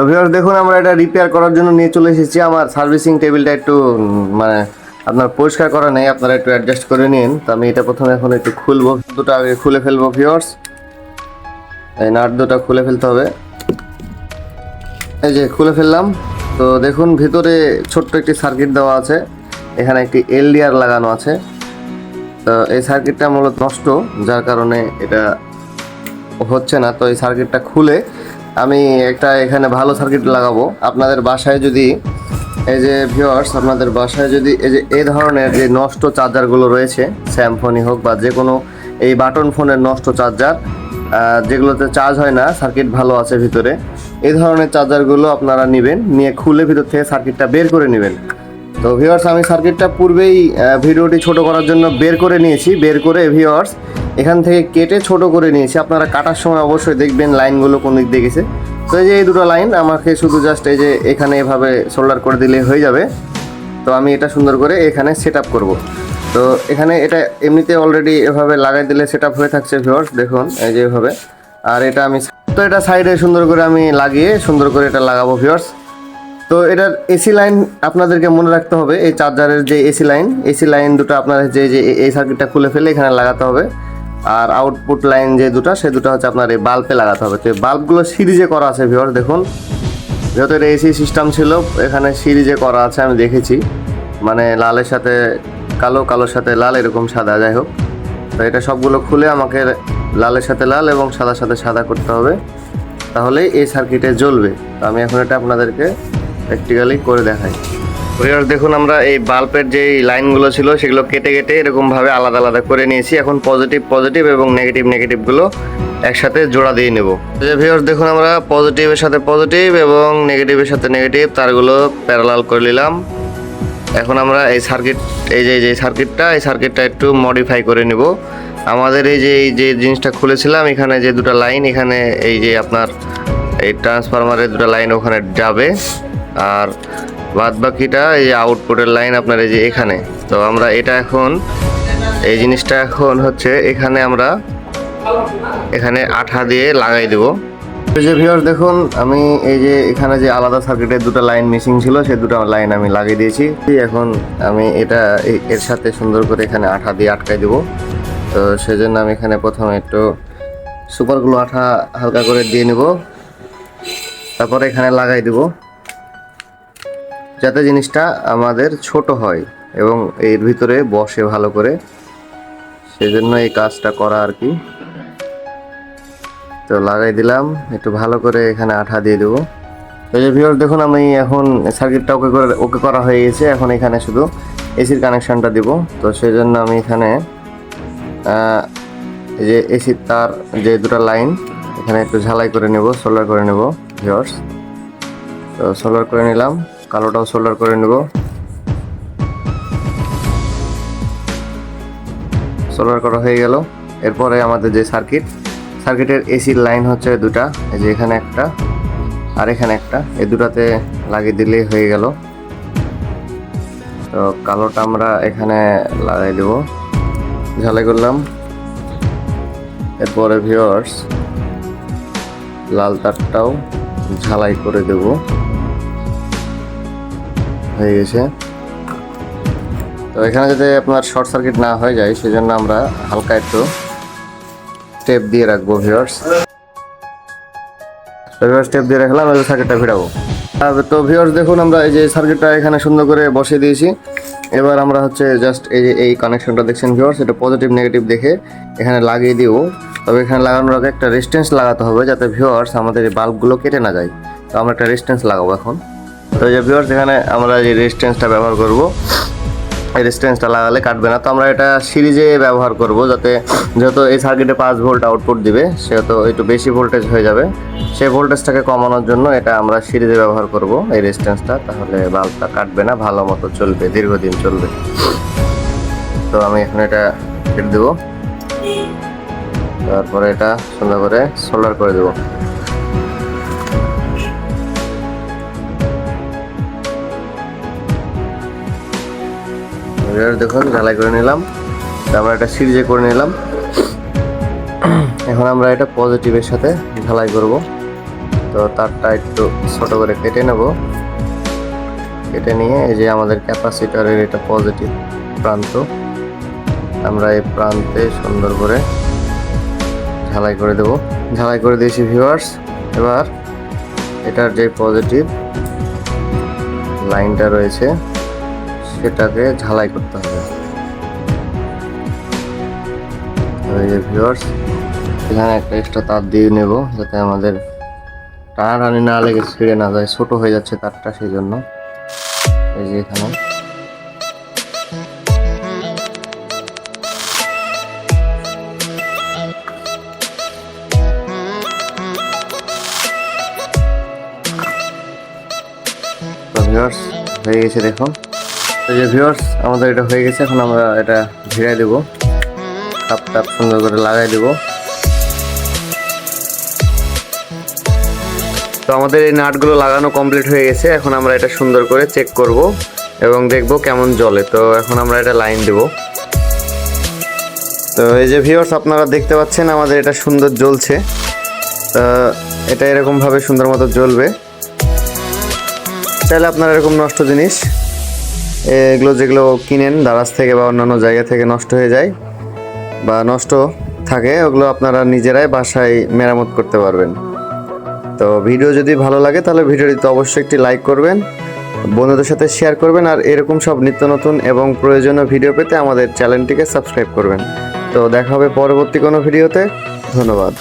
তো ভিউয়ার্স দেখুন আমরা এটা রিপেয়ার করার জন্য নিয়ে চলে এসেছি। আমার সার্ভিসিং টেবিলটা একটু মানে আপনার পরিষ্কার করা নেই। আপনারা একটু অ্যাডজাস্ট করে নিন। তো আমি এটা প্রথমে এখন একটু খুলবো। দুটো আগে খুলে ফেলব ভিউয়ার্স এই নাট দুটো খুলে ফেলতে হবে। এই যে খুলে ফেললাম। তো দেখুন, ভিতরে ছোট্ট একটি সার্কিট দেওয়া আছে। এখানে একটি এলডিআর লাগানো আছে। তো এই সার্কিটটা মূলত নষ্ট, যার কারণে এটা হচ্ছে না। তো এই সার্কিটটা খুলে আমি একটা এখানে ভালো সার্কিট লাগাবো। আপনাদের বাসায় যদি, এই যে ভিউয়ার্স আপনাদের বাসায় যদি এই যে, এই ধরনের যে নষ্ট চার্জারগুলো রয়েছে স্যামফোনই হোক বা যে কোনো এই বাটন ফোনের নষ্ট চার্জার যেগুলোতে চার্জ হয় না সার্কিট ভালো আছে ভিতরে, এই ধরনের চার্জারগুলো আপনারা নেবেন, নিয়ে খুলে ভিতর থেকে সার্কিটটা বের করে নেবেন। তো ভিউয়ার্স আমি সার্কিটটা পূর্বেই ভিডিওটি ছোট করার জন্য বের করে নিয়েছি। বের করে ভিউয়ার্স এখান থেকে কেটে ছোট করে নিয়েছি। আপনারা কাটার সময় অবশ্যই দেখবেন লাইনগুলো কোন দিক দিয়ে গেছে। তো এই যে এই দুটো লাইন, আমাকে শুধু জাস্ট এই যে এখানে এভাবে সোল্ডার করে দিলে হয়ে যাবে। তো আমি এটা সুন্দর করে এখানে সেট আপ করব। তো এখানে এটা এমনিতে অলরেডি এভাবে লাগাই দিলে সেট আপ হয়ে থাকছে ভিউয়ার্স দেখুন, এই যে এভাবে। আর এটা আমি তো এটা সাইডে সুন্দর করে আমি লাগিয়ে সুন্দর করে এটা লাগাবো ভিউয়ার্স তো এটার এসি লাইন আপনাদেরকে মনে রাখতে হবে, এই চার্জারের যে এসি লাইন এসি লাইন দুটো আপনার যে যে এই সার্কিটটা খুলে ফেলে এখানে লাগাতে হবে। আর আউটপুট লাইন যে দুটো, সে দুটো হচ্ছে আপনার এই বাল্বে লাগাতে হবে। তো এই বাল্বগুলো সিরিজে করা আছে ভিওর দেখুন। যেহেতু এটা এসি সিস্টেম ছিল, এখানে সিরিজে করা আছে, আমি দেখেছি। মানে লালের সাথে কালো, কালোর সাথে লাল, এরকম সাদা, যাই হোক। তো এটা সবগুলো খুলে আমাকে লালের সাথে লাল এবং সাদার সাথে সাদা করতে হবে। তাহলেই এই সার্কিটে জ্বলবে। তো আমি এখন এটা আপনাদেরকে প্র্যাকটিক্যালি করে দেখাই। ভিউয়ার্স দেখুন, আমরা এই বাল্বের যে লাইনগুলো ছিল, সেগুলো কেটে কেটে এরকমভাবে আলাদা আলাদা করে নিয়েছি। এখন পজিটিভ পজিটিভ এবং নেগেটিভ নেগেটিভগুলো একসাথে জোড়া দিয়ে নেব। যে ভিউয়ার্স দেখুন, আমরা পজিটিভের সাথে পজিটিভ এবং নেগেটিভের সাথে নেগেটিভ তারগুলো প্যারালাল করে নিলাম। এখন আমরা এই সার্কিট এই যে যে সার্কিটটা এই সার্কিটটা একটু মডিফাই করে নেব। আমাদের এই যে এই যে জিনিসটা খুলেছিলাম, এখানে যে দুটো লাইন এখানে এই যে আপনার এই ট্রান্সফরমারের দুটো লাইন ওখানে যাবে। আর বাদ বাকিটা এই আউটপুটের লাইন আপনার এই যে এখানে। তো আমরা এটা এখন, এই জিনিসটা এখন হচ্ছে এখানে আমরা এখানে আঠা দিয়ে লাগাই দেবো। যে ভিউয়ার দেখুন, আমি এই যে এখানে যে আলাদা সার্কিটের দুটো লাইন মিসিং ছিল সেই দুটো লাইন আমি লাগিয়ে দিয়েছি। এখন আমি এটা এর সাথে সুন্দর করে এখানে আঠা দিয়ে আটকাই দেবো। তো সেজন্য আমি এখানে প্রথমে একটু সুপার গ্লু আঠা হালকা করে দিয়ে নেব। তারপরে এখানে লাগাই দেব। যাতে জিনিসটা আমাদের ছোট হয় এবং এর ভিতরে বসে ভালো করে। সেজন্য এই কাজটা করা আর কি। তো লাগাই দিলাম, একটু ভালো করে এখানে আঠা দিয়ে দেবো। এই যে ভিউয়ার দেখুন আমি এখন সার্কিটটা ওকে করে, ওকে করা হয়ে গেছে। এখন এখানে শুধু এসির কানেকশানটা দিব। তো সেই জন্য আমি এখানে যে এসির তার যে দুটো লাইন এখানে একটু ঝালাই করে নেব সোলার করে নেব ভিউয়ার্স তো সোলার করে নিলাম। কালোটাও সোলার করে নেব। সোলার করা হয়ে গেল। এরপরে আমাদের যে সার্কিট, সার্কিটের এসির লাইন হচ্ছে দুটা, এই যে এখানে একটা আর এখানে একটা। এই দুটাতে লাগিয়ে দিলেই হয়ে গেল। তো কালোটা আমরা এখানে লাগাই দেব। ঝালাই করলাম। এরপরে ভিওর্স লাল তারটাও ঝালাই করে দেব। হয়ে গেছে। তো এখানে যাতে আপনার শর্ট সার্কিট না হয়ে যায়, সেজন্য আমরা হালকা একটু স্টেপ দিয়ে রাখব ভিউয়ার্স ভিউয়ার্স স্টেপ দিয়ে রাখলাম, এবার সার্কিটটা ভিড়াবো। তো ভিউয়ার্স দেখুন আমরা এই যে সার্কিটটা এখানে সুন্দর করে বসিয়ে দিয়েছি। এবার আমরা হচ্ছে জাস্ট এই যে এই কানেকশনটা দেখছেন ভিউয়ার্স এটা পজিটিভ নেগেটিভ দেখে এখানে লাগিয়ে দিব। তবে এখানে লাগানোর আগে একটা রেস্টেন্স লাগাতে হবে, যাতে ভিউয়ার্স আমাদের এই বাল্বগুলো কেটে না যায়। তো আমরা একটা রেস্টেন্স লাগাবো এখন। তো এই যে ভিউয়ার্স এখানে আমরা যে রেজিস্ট্যান্সটা ব্যবহার করব। এই রেজিস্ট্যান্সটা লাগালে কাটবে না। তো আমরা এটা সিরিজে ব্যবহার করব, যাতে যেহেতু এই সার্কিটে পাঁচ ভোল্ট আউটপুট দিবে সেহেতু একটু বেশি ভোল্টেজ হয়ে যাবে। সেই ভোল্টেজটাকে কমানোর জন্য এটা আমরা সিরিজে ব্যবহার করব। এই রেজিস্ট্যান্সটা তাহলে বাল্বটা কাটবে না, ভালো মতো চলবে, দীর্ঘদিন চলবে। তো আমি এখন এটা কেটে দেবো। তারপরে এটা সুন্দর করে সোল্ডার করে দেবো। এবার দেখুন ঝালাই করে নিলাম। তারপর এটা সিরিজে করে নিলাম। এখন আমরা এটা পজিটিভের সাথে ঝালাই করব। তো তারটা একটু ছোটো করে কেটে নেব। কেটে নিয়ে এই যে আমাদের ক্যাপাসিটারের এটা পজিটিভ প্রান্ত। আমরা এই প্রান্তে সুন্দর করে ঝালাই করে দেব। ঝালাই করে দিয়েছি ভিউয়ার্স এবার এটার যে পজিটিভ লাইনটা রয়েছে সেটাকে ঝালাই করতে হবে। এখানে একটা এক্সট্রা তার দিয়ে নেব, যাতে আমাদের টানাটানি না লেগে ছিঁড়ে না যায়, ছোট হয়ে যাচ্ছে তারটা সেই জন্য এই যে এখানে। হয়ে গেছে দেখুন। যে ভিউয়ার্স আমাদের এটা হয়ে গেছে, এখন আমরা এটা ভিড়াই দেবো। কাপ টাপ সুন্দর করে লাগাই দেবো। তো আমাদের এই নাটগুলো লাগানো কমপ্লিট হয়ে গেছে, এখন আমরা এটা সুন্দর করে চেক করব এবং দেখব কেমন জলে তো এখন আমরা এটা লাইন দেব। তো এই যে ভিউয়ার্স আপনারা দেখতে পাচ্ছেন আমাদের এটা সুন্দর জ্বলছে। এটা এরকমভাবে সুন্দর মতো জ্বলবে। চাইলে আপনারা এরকম নষ্ট জিনিস এগুলো যেগুলো কিনেন দারাজ থেকে বা অন্যান্য জায়গা থেকে নষ্ট হয়ে যায় বা নষ্ট থাকে, ওগুলো আপনারা নিজেরাই বাসায় মেরামত করতে পারবেন। তো ভিডিও যদি ভালো লাগে, তাহলে ভিডিওটিতে অবশ্যই একটি লাইক করবেন, বন্ধুদের সাথে শেয়ার করবেন, আর এরকম সব নিত্য নতুন এবং প্রয়োজনীয় ভিডিও পেতে আমাদের চ্যানেলটিকে সাবস্ক্রাইব করবেন। তো দেখা হবে পরবর্তী কোনো ভিডিওতে। ধন্যবাদ।